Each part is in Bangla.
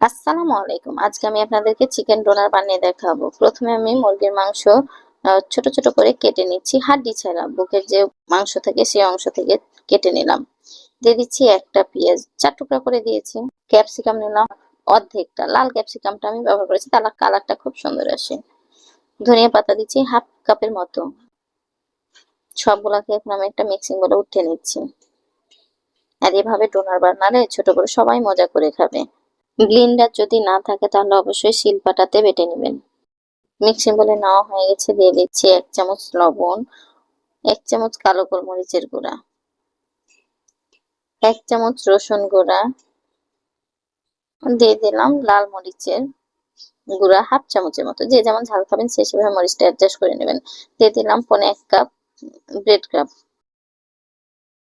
আসসালামু আলাইকুম। আজকে আমি আপনাদেরকে চিকেন ডোনার বানিয়ে দেখাবো। প্রথমে আমি মুরগির মাংস ছোট ছোট করে কেটে নিচ্ছি। হাড্ডি ছাড়া বুকের যে মাংস থাকে সেই অংশ থেকে কেটে নিলাম। দিয়ে দিচ্ছি একটা পেঁয়াজ। চার টুকরা করে দিয়েছি। ক্যাপসিকাম নিলাম। অর্ধেকটা। লাল ক্যাপসিকামটা আমি ব্যবহার করেছি। তার কালারটা খুব সুন্দর আসে। ধনিয়া পাতা দিচ্ছি হাফ কাপের মতো। সবগুলাকে এখন আমি একটা মিক্সিং বলে উঠে নিচ্ছি। আর এভাবে ডোনার বানালে ছোট করে সবাই মজা করে খাবে। ব্লেন্ডার যদি না থাকে, তাহলে অবশ্যই শিলপাটাতে বেটে নেবেন। মিক্সিং বলে নেওয়া হয়ে গেছে, দিয়ে দিচ্ছি এক চামচ লবণ, এক চামচ কালো গোলমরিচের গুঁড়া, এক চামচ রসুন গুঁড়া, দিয়ে দিলাম লাল মরিচের গুঁড়া হাফ চামচের মতো। যে যেমন ঝাল খাবেন, সে সেভাবে মরিচটা অ্যাডজাস্ট করে নেবেন। দিয়ে দিলাম পনে এক কাপ ব্রেড কাপ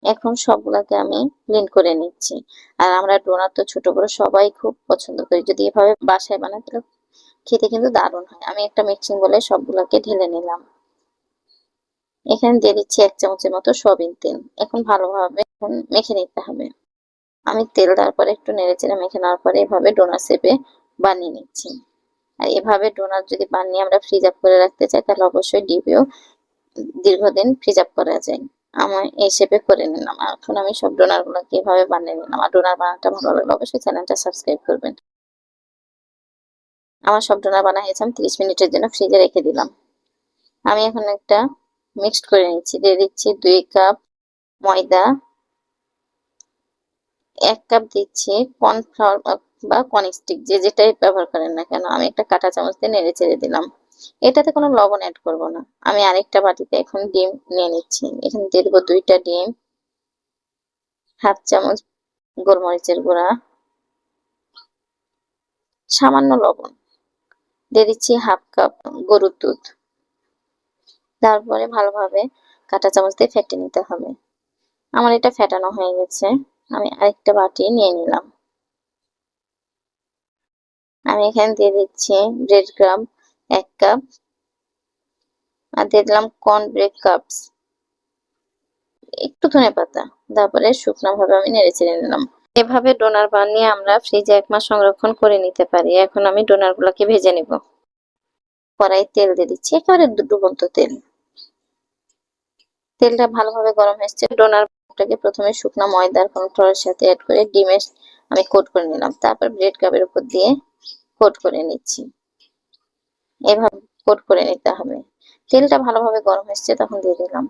এখন সবগুলাকে আমি ব্লেন্ড করে নিচ্ছি। আর আমরা ডোনার তো ছোট বড় সবাই খুব পছন্দ করি। যদি এভাবে বাসায় বানাই, তাহলে খেতে কিন্তু দারুণ হয়। আমি একটা মিক্সিং বলে সবগুলাকে ঢেলে নিলাম। এখানে দিয়ে দিচ্ছি এক চামচের মতো সয়াবিন তেল। এখন ভালোভাবে এখন মেখে নিতে হবে। আমি তেল দেওয়ার পরে একটু নেড়েচেড়ে মেখে নেওয়ার পরে এভাবে ডোনার শেপে বানিয়ে নিচ্ছি। আর এভাবে ডোনার যদি বানিয়ে আমরা ফ্রিজ আপ করে রাখতে চাই, তাহলে অবশ্যই ডিপেও দীর্ঘদিন ফ্রিজ আপ করা যায়। আমার এই শেপে করে নিলাম। এখন আমি সব ডোনার গুলোকে এভাবে বানিয়ে নিলাম? আর ডোনার বানানোটা ভালো লাগল অবশ্যই চ্যানেলটা সাবস্ক্রাইব করবেন। আমার সব ডোনার বানা হয়েছে, আমি তিরিশ মিনিটের জন্য ফ্রিজে রেখে দিলাম। আমি এখন একটা মিক্সড করে নিচ্ছি। দিয়ে দিচ্ছি দুই কাপ ময়দা, এক কাপ দিচ্ছি কর্নফ্লাওয়ার বা কর্নস্টিক যে যেটাই ব্যবহার করেন না কেন, আমি একটা কাঁটা চামচ দিয়ে নেড়ে চেড়ে দিলাম। এটাতে কোনো লবণ অ্যাড করব না। আমি আরেকটা বাটিতে এখন ডিম নিয়ে নিচ্ছি। এখানে দিয়ে দেবো দুইটা ডিম, হাফ চামচ গোলমরিচের গুঁড়া, সামান্য লবণ, দিয়ে দিচ্ছি হাফ কাপ গরুর দুধ। তারপরে ভালোভাবে কাঁটা চামচ দিয়ে ফেটে নিতে হবে। আমার এটা ফেটানো হয়ে গেছে। আমি আরেকটা বাটি নিয়ে নিলাম। আমি এখানে দিয়ে দিচ্ছি ব্রেড গ্রাম এক কাপ। আর দিয়ে দিলাম কর্ন ব্রেড কাপস একটু ধনে পাতা। তারপরে শুকনো ভাবে আমি নেড়ে চেড়ে নিলাম। এভাবে ডোনার বানিয়ে আমরা ফ্রিজে এক মাস সংরক্ষণ করে নিতে পারি। এখন আমি ডোনার গুলাকে ভেজে নিব। কড়াই তেল দিয়ে দিচ্ছি। একেবারে ডুবন্ত তেল। তেলটা ভালোভাবে গরম হয়েছে ডোনারটাকে প্রথমে শুকনো ময়দার কর্নফ্লাওয়ারের সাথে অ্যাড করে ডিমের আমি কোট করে নিলাম। তারপর ব্রেড কাপের উপর দিয়ে কোট করে নিচ্ছি। এভাবে কোট করে নিতে হবে। তেলটা ভালোভাবে গরম হয়েছে, তখন দিয়ে দিলাম।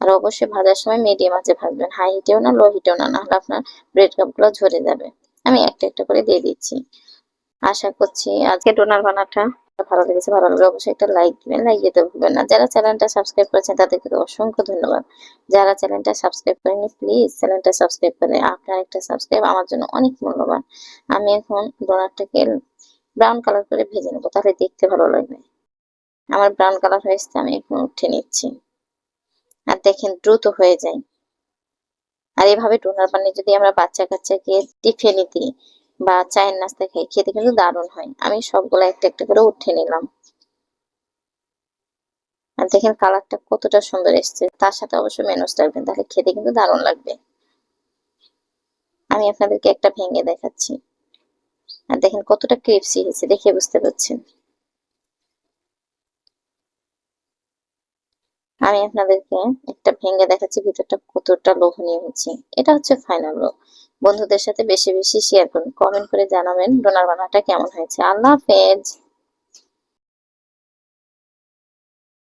আর অবশ্যই ভাজার সময় মিডিয়াম আঁচে ভাজবেন। হাই হিটেও না লো হিটেও না, নাহলে আপনার ব্রেড কাপগুলো ঝরে যাবে। আমি একটা একটা করে দিয়ে দিচ্ছি। আশা করছি আজকে ডোনার বানাটা ভালো লেগেছে। ভালো লাগলে অবশ্যই একটা লাইক দিবেন লাইক দিতে ভুলবেন না। যারা চ্যানেলটা সাবস্ক্রাইব করেছেন, তাদেরকে অসংখ্য ধন্যবাদ। যারা চ্যানেলটা সাবস্ক্রাইব করেনি প্লিজ চ্যানেলটা সাবস্ক্রাইব করে আপনার একটা সাবস্ক্রাইব আমার জন্য অনেক মূল্যবান। আমি এখন ডোনারটাকে ব্রাউন কালার করে ভেজে নেব, তাহলে দেখতে ভালো লাগবে। আমার ব্রাউন কালার হয়েছে আমি এখন উঠে নিচ্ছি। আর দেখেন, দ্রুত হয়ে যায়। আর এভাবে টোনার পানি যদি আমরা বাচ্চা কাচ্চাকে টিফিনে দিই বা চায়ের নাস্তা খাই, খেতে কিন্তু দারুণ হয়। আমি সবগুলো একটা একটা করে উঠে নিলাম। আর দেখেন, কালারটা কতটা সুন্দর এসছে। তার সাথে অবশ্যই মেনুস রাখবেন তাহলে খেতে কিন্তু দারুণ লাগবে। আমি আপনাদেরকে একটা ভেঙে দেখাচ্ছি। আর দেখেন কতটা ক্রিপসি হয়েছে, দেখে বুঝতে পারছেন। আমি আপনাদেরকে একটা ভেঙে দেখাচ্ছি, ভিতরটা কতটা লোভনীয় হচ্ছে। এটা হচ্ছে ফাইনাল লুক বন্ধুদের সাথে বেশি বেশি শেয়ার করুন। কমেন্ট করে জানাবেন। ডোনার বানাটা কেমন হয়েছে। আল্লাহ হাফেজ।